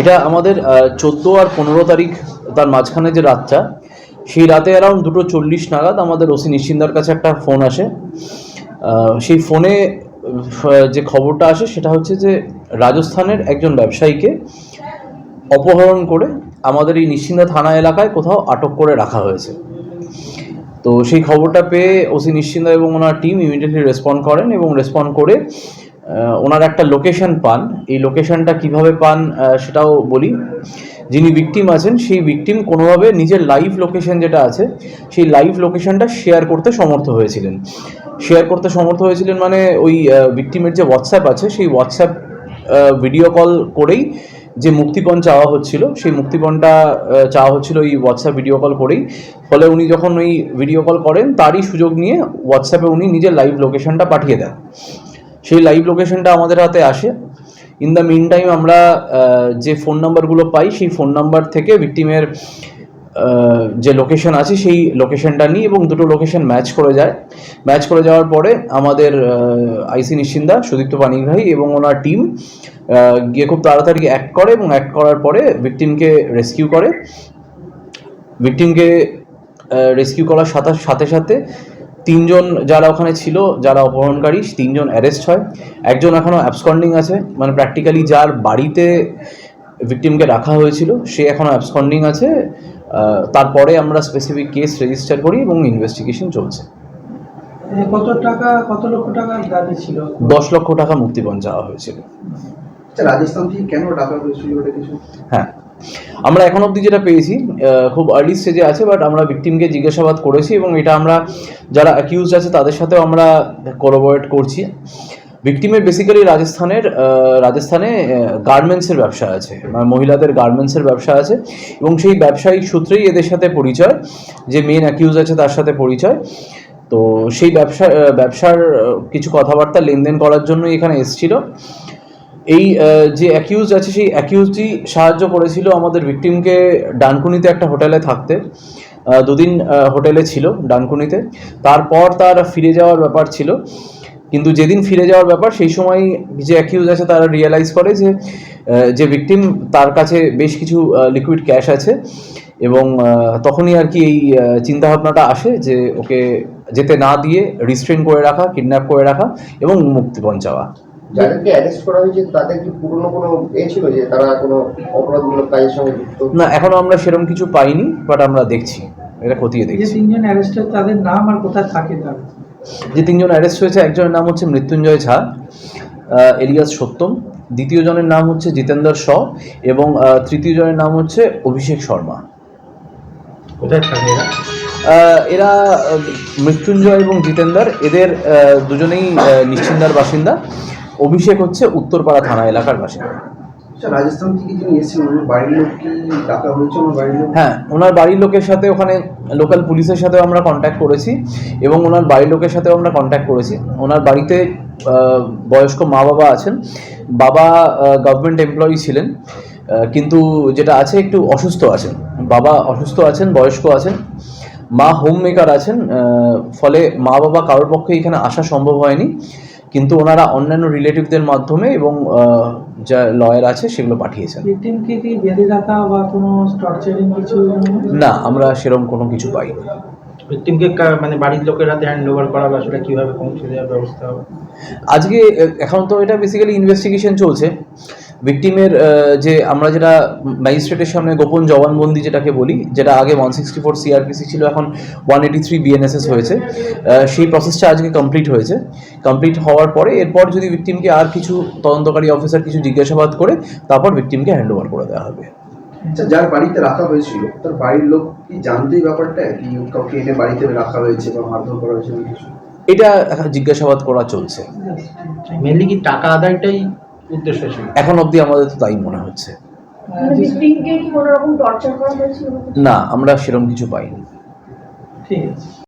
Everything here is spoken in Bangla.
এটা আমাদের চোদ্দ আর পনেরো তারিখ তার মাঝখানে যে রাতটা সেই রাতে অ্যারাউন্ড দুটো চল্লিশ নাগাদ আমাদের ওসি নিশ্চিন্দার কাছে একটা ফোন আসে। সেই ফোনে যে খবরটা আসে সেটা হচ্ছে যে রাজস্থানের একজন ব্যবসায়ীকে অপহরণ করে আমাদের এই নিশ্চিন্দা থানা এলাকায় কোথাও আটক করে রাখা হয়েছে। তো সেই খবরটা পেয়ে ওসি নিশ্চিন্দা এবং ওনার টিম ইমিডিয়েটলি রেসপন্ড করেন এবং রেসপন্ড করে ওনার একটা লোকেশন পান। এই লোকেশনটা কীভাবে পান সেটাও বলি। যিনি ভিকটিম আছেন, সেই ভিকটিম কোনোভাবে নিজের লাইভ লোকেশন যেটা আছে, সেই লাইভ লোকেশনটা শেয়ার করতে সমর্থ হয়েছিলেন। শেয়ার করতে সমর্থ হয়েছিলেন মানে ওই ভিকটিমের যে হোয়াটসঅ্যাপ আছে, সেই হোয়াটসঅ্যাপ ভিডিও কল করেই যে মুক্তিপণ চাওয়া হচ্ছিল, সেই মুক্তিপণটা চাওয়া হচ্ছিল ওই হোয়াটসঅ্যাপ ভিডিও কল করেই। ফলে উনি যখন ওই ভিডিও কল করেন, তারই সুযোগ নিয়ে হোয়াটসঅ্যাপে উনি নিজের লাইভ লোকেশনটা পাঠিয়ে দেন। সেই লাইভ লোকেশনটা আমাদের হাতে আসে। ইন দ্য মিন টাইম আমরা যে ফোন নাম্বারগুলো পাই, সেই ফোন নাম্বার থেকে ভিকটিমের যে লোকেশন আছে, সেই লোকেশনটা নিই এবং দুটো লোকেশন ম্যাচ করে যায়। ম্যাচ করে যাওয়ার পরে আমাদের আইসি নিশ্চিন্দা, সুদীপ্ত পানিগ্রাহী এবং ওনার টিম গিয়ে খুব তাড়াতাড়ি অ্যাক্ট করে এবং অ্যাক্ট করার পরে ভিকটিমকে রেস্কিউ করে। ভিকটিমকে রেস্কিউ করার সাথে সাথে সাথে তিনজন যারা ওখানে ছিল যারা অপহরণকারী তিনজন অ্যারেস্ট হয়। একজন এখনও অ্যাবসকন্ডিং আছে মানে প্র্যাকটিক্যালি যার বাড়িতে ভিকটিমকে রাখা হয়েছিল সে এখনও অ্যাবসকন্ডিং আছে। তারপরে আমরা স্পেসিফিক কেস রেজিস্টার করি এবং ইনভেস্টিগেশন চলছে। কত টাকা কত লক্ষ টাকার দাবি ছিল? দশ লক্ষ টাকা মুক্তিপণ চাওয়া হয়েছিল। আচ্ছা রাজস্থান থেকে কেন ডাকা হয়েছিল ওটা কিছু? হ্যাঁ আমরা এখন অবধি যেটা পেয়েছি খুব আর্লি স্টেজে আছে বাট আমরা ভিকটিমকে জিজ্ঞাসাবাদ করেছি এবং এটা আমরা যারা অ্যাকিউজ আছে তাদের সাথেও আমরা কোলাবোরেট করছি। ভিকটিমের বেসিক্যালি রাজস্থানের রাজস্থানে গার্মেন্টসের ব্যবসা আছে মানে মহিলাদের গার্মেন্টসের ব্যবসা আছে এবং সেই ব্যবসায়িক সূত্রেই এদের সাথে পরিচয়, যে মেন অ্যাকিউজ আছে তার সাথে পরিচয়। তো সেই ব্যবসা ব্যবসার কিছু কথাবার্তা লেনদেন করার জন্যই এখানে এসেছিল। এই যে অ্যাকিউজ আছে, সেই অ্যাকিউজটি সাহায্য করেছিল আমাদের ভিকটিমকে ডানকুনিতে একটা হোটেলে থাকতে। দুদিন হোটেলে ছিল ডানকুনিতে। তারপর তার ফিরে যাওয়ার ব্যাপার ছিল। কিন্তু যেদিন ফিরে যাওয়ার ব্যাপার, সেই সময় যে অ্যাকিউজ আছে, তারা রিয়েলাইজ করে যে যে ভিকটিম তার কাছে বেশ কিছু লিকুইড ক্যাশ আছে। এবং তখনই আর কি এই চিন্তা ভাবনাটা আসে যে, ওকে যেতে না দিয়ে রিস্ট্রেন করে রাখা কিডন্যাপ করে রাখা এবং মুক্তিপণ চাওয়া। যাদেরকে অ্যারেস্ট করা হয়েছে তাদের কি পুরনো কোনো এ ছিল যে তারা কোনো অপরাধমূলক কাজের সঙ্গে যুক্ত? না এখনও আমরা সেরকম কিছু পাইনি বাট আমরা দেখছি এটা খতিয়ে যে দেখছি। তিনজন অ্যারেস্টেড তাদের নাম আর কোথায় থাকে তারা যে তিনজন অ্যারেস্ট হয়েছে একজনের নাম হচ্ছে মৃত্যুঞ্জয় ঝা এলিয়াস সত্যম দ্বিতীয় জনের নাম হচ্ছে জিতেন্দ্র শ এবং তৃতীয় জনের নাম হচ্ছে অভিষেক শর্মা। কোথায় থাকে এরা? এরা মৃত্যুঞ্জয় এবং জিতেন্দার এদের দুজনেই আহ, নিশ্চিন্দার বাসিন্দা। অভিষেক হচ্ছে উত্তরপাড়া থানা এলাকার বাসিন্দা। আচ্ছা রাজস্থান থেকে যিনি এসেছিলেন ওনার বাড়ির লোক কি ডাকা হয়েছে? ওনার বাড়ির লোক হ্যাঁ ওনার বাড়ির লোকের সাথে ওখানে লোকাল পুলিশের সাথেও আমরা কন্ট্যাক্ট করেছি এবং ওনার বাড়ির লোকের সাথেও আমরা কন্ট্যাক্ট করেছি। ওনার বাড়িতে বয়স্ক মা বাবা আছেন। বাবা গভর্নমেন্ট এমপ্লয়ি ছিলেন কিন্তু যেটা আছে একটু অসুস্থ আছেন। বাবা অসুস্থ আছেন বয়স্ক আছেন। মা হোম মেকার আছেন ফলে মা বাবা কারোর পক্ষে এখানে আসা সম্ভব হয়নি। কিন্তু ওনারা অন্যান্য রিলেটিভদের মাধ্যমে এবং যা লয়ার আছে সেগুলো পাঠিয়েছেন। ভিকটিমকে কি বেঁধে রাখা বা কোনো না আমরা সেরকম কোনো কিছু পাই ভিকটিমকে মানে বাড়ির লোকের হাতে হ্যান্ড ওভার করা বা সেটা কীভাবে পৌঁছে দেওয়ার ব্যবস্থা হবে? আজকে এখন তো এটা বেসিক্যালি ইনভেস্টিগেশন চলছে। ভিকটিমের যে আমরা যেটা ম্যাজিস্ট্রেটের সামনে গোপন জবানবন্দি যেটাকে বলি যেটা আগে ওয়ান সিক্সটি ফোর সিআরপিসি ছিল এখন ওয়ান এইটি থ্রি বিএনএসএস হয়েছে। সেই প্রসেসটা আজকে কমপ্লিট হয়েছে। কমপ্লিট হওয়ার পরে এরপর যদি ভিকটিমকে আর কিছু তদন্তকারী অফিসার কিছু জিজ্ঞাসাবাদ করে তারপর ভিকটিমকে হ্যান্ড ওভার করে দেওয়া হবে। আচ্ছা যার বাড়িতে রাখা হয়েছিল তার বাড়ির লোক কি জানতো এই ব্যাপারটা? কি কাউকে এনে বাড়িতে রাখা হয়েছে বা মারধর করা হয়েছে? কিছু এটা জিজ্ঞাসাবাদ করা চলছে। মেনলি কি টাকা আদায়টাই উদ্দেশ্য ছিল। এখন অবধি আমাদের তো তাই মনে হচ্ছে। মানে না আমরা সেরকম কিছু পাইনি। ঠিক আছে।